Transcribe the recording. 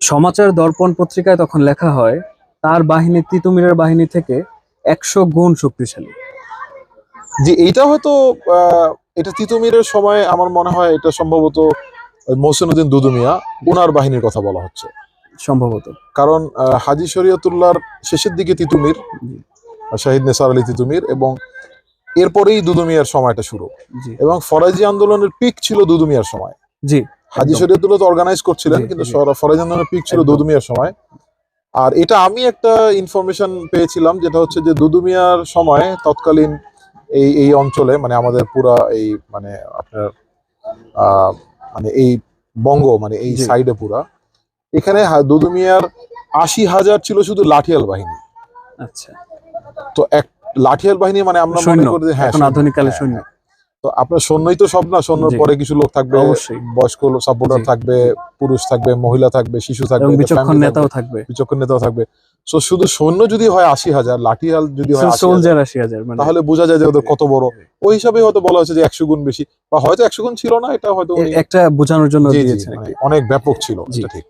সমাচার দর্পণ পত্রিকায় তখন লেখা হয় তার বাহিনী তিতুমিরের বাহিনী থেকে একশো গুণ শক্তিশালী। যে এইটা হয়তো এটা তিতুমিরের সময় আমার মনে হয় এটা সম্ভবত মহসিনুদ্দিন দুদুমিয়া ওনার বাহিনীর কথা বলা হচ্ছে। সম্ভবত। কারণ হাজী শরীয়তুল্লাহর শেষের দিকে তিতুমির জি। শাহিদ নেসার আলী তিতুমির এবং এরপরেই দুদুমিয়ার সময়টা শুরু। জি। এবং ফরাজি আন্দোলনের পিক ছিল দুদুমিয়ার সময়। জি। হাজী। শরীয়তুল্লাহ তো অর্গানাইজ করছিলেন কিন্তু জি। সর- ফরাজি আন্দোলনের পিক ছিল। দুদুমিয়ার সময়। আর এটা আমি একটা ইনফরমেশন পেয়েছিলাম যেটা হচ্ছে যে দুদুমিয়ার সময় তৎকালীন এই এই অঞ্চলে মানে আমাদের পুরা এই মানে আপনার মানে এই বঙ্গ মানে এই সাইডে পুরা। এখানে দুদুমিয়ার আশি হাজার ছিল শুধু লাঠিয়াল বাহিনী। আচ্ছা। তো এক লাঠিয়াল বাহিনী মানে আমরা মনে করি হ্যাঁ আধুনিক কালে হ্যাঁ, সৈন্য। তো আপনার সৈন্যই তো সব না? সৈন্যর পরে কিছু লোক থাকবে অবশ্যই। বয়স্ক সাপোর্টার থাকবে পুরুষ থাকবে মহিলা থাকবে শিশু থাকবে বিচক্ষণ নেতাও থাকবে, বিচক্ষণ নেতাও থাকবে। সো শুধু সৈন্য যদি হয় আশি হাজার লাঠিয়াল যদি হয় সোলজার আশি হাজার মানে। তাহলে বোঝা যায় যে ওদের কত বড়। ওই হিসাবে হয়তো বলা হয়েছে যে একশো গুণ বেশি। বা হয়তো একশো গুণ ছিল না এটা হয়তো একটা বোঝানোর জন্য দিয়েছেন মানে অনেক ব্যাপক ছিল ঠিক।